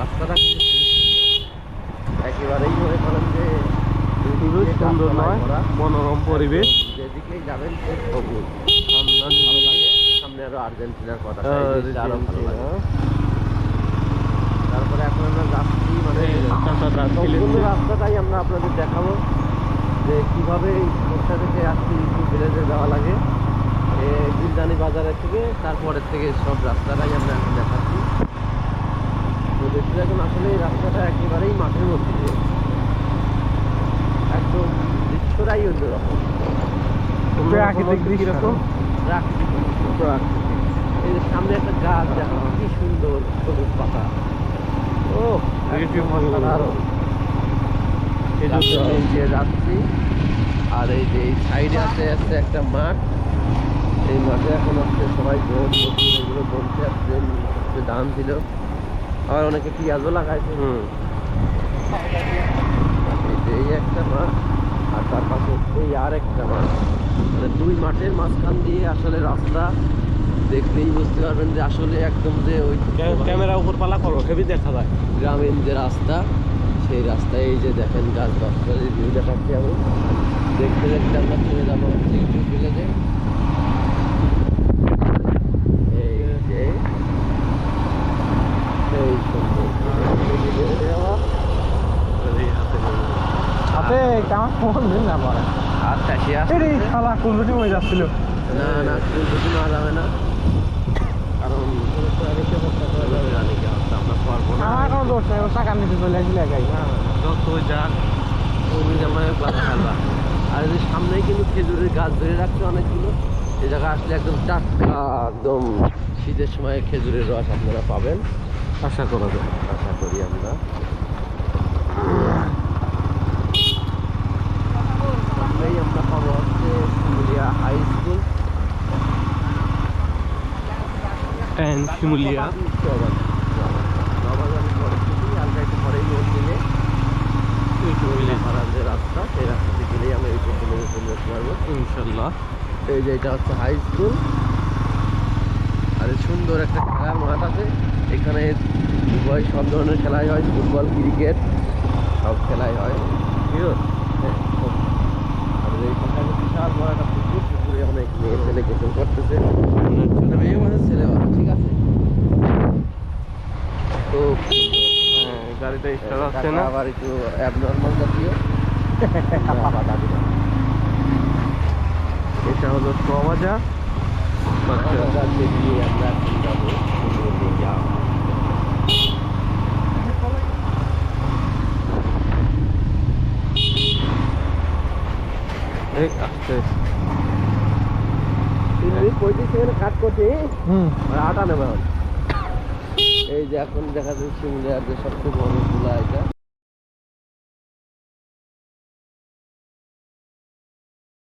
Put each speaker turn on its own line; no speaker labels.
রাস্তাটা। একেবারেই মনে করেন যে
খুবই সুন্দর নয় মনোরম পরিবেশ।
যেদিকেই যাবেন সবুজ ভালো লাগে। সামনে আরও আর্জেন্টিনার কথা আরও ভালো লাগে। তারপরে এখন আমরা যাচ্ছি মানে সম্পূর্ণ রাস্তাটাই আমরা আপনাদের দেখাবো যে কীভাবে মোড়টা থেকে আসছি ভিলেজে যাওয়া লাগে। এ বিলদানি বাজারের থেকে তারপরের থেকে সব রাস্তাটাই আমরা এখন দেখাচ্ছি এখন আসলে এই রাস্তাটা একেবারেই মাঠের মধ্যে দিয়ে। একদম দৃশ্যটাই অন্যরকম।
প্রাকৃতিক দৃশ্য।
কীরকম? প্রাকৃতিক এই যে সামনে একটা গাছ দেখো কি সুন্দর সবুজ পাতা। ও অসাধারণ।
এই যে
যাচ্ছি। আর এই যে এই সাইডে আছে আছে একটা মাঠ। এই মাঠে এখন হচ্ছে সবাই গম নতুন এগুলো বলতে আসছে দিল আবার অনেকে পেঁয়াজও লাগাইছে।
হুম।
এই একটা মাঠ আর তার পাশে এই আর একটা মাঠ মানে দুই মাঠের মাঝখান দিয়ে আসলে রাস্তা দেখলেই বুঝতে পারবেন যে আসলে একদম যে ওই
ক্যামেরা উপর পালা করো হেভি দেখা যায়।
গ্রামীণ যে রাস্তা সেই রাস্তায় এই যে দেখেন গাছ গাছপালির ভিউ দেখাচ্ছি আমি। দেখতে দেখতে আমরা চলে যাব ইউটিউব ভিলেজে এই যে এই সুন্দর
কেমন ফোন দিন না আমার
আচ্ছা সে
এই শালা হয়ে যাচ্ছিল
না না না যাবে আমরা না
আমার
আমার আর সামনেই কিন্তু খেজুরের গাছ ধরে রাখছে অনেকগুলো এই জায়গায় আসলে একদম টাটকা একদম শীতের সময় খেজুরের রস আপনারা পাবেন
আশা করা যায়
আশা করি আমরা সামনেই আমরা পাবো হচ্ছে Shimulia high school
and Shimulia
যে রাস্তা সেই গেলেই আমরা এই পর্যন্ত চলে পারব
ইনশাল্লাহ।
এই যে এটা হচ্ছে হাই স্কুল আর সুন্দর একটা খেলার মাঠ আছে। এখানে উভয় সব ধরনের খেলাই হয় ফুটবল ক্রিকেট সব খেলাই হয়। ঠিক আছে হ্যাঁ, আর এই বিশাল বড় একটা পুকুর পুকুরে অনেক মেয়ে ছেলে গোসল করতেছে মানে মেয়ে মানে ছেলে মানে ঠিক আছে তো
হ্যাঁ গাড়িটা স্টার্ট হচ্ছে না।
আবার একটু অ্যাবনর্মাল জাতীয়।
এটা হলো ছ বাজা
আমরা গিয়ে আমরা এখন যাব সুন্দরবন যাও।
এই আসতে
তিন মিনিট পঁয়ত্রিশ সেকেন্ড কাট করছি।
হুম।
আটা নেবে এই যে এখন দেখা যাচ্ছে সিমলিয়ার যে সবচেয়ে বড় চুলা এটা।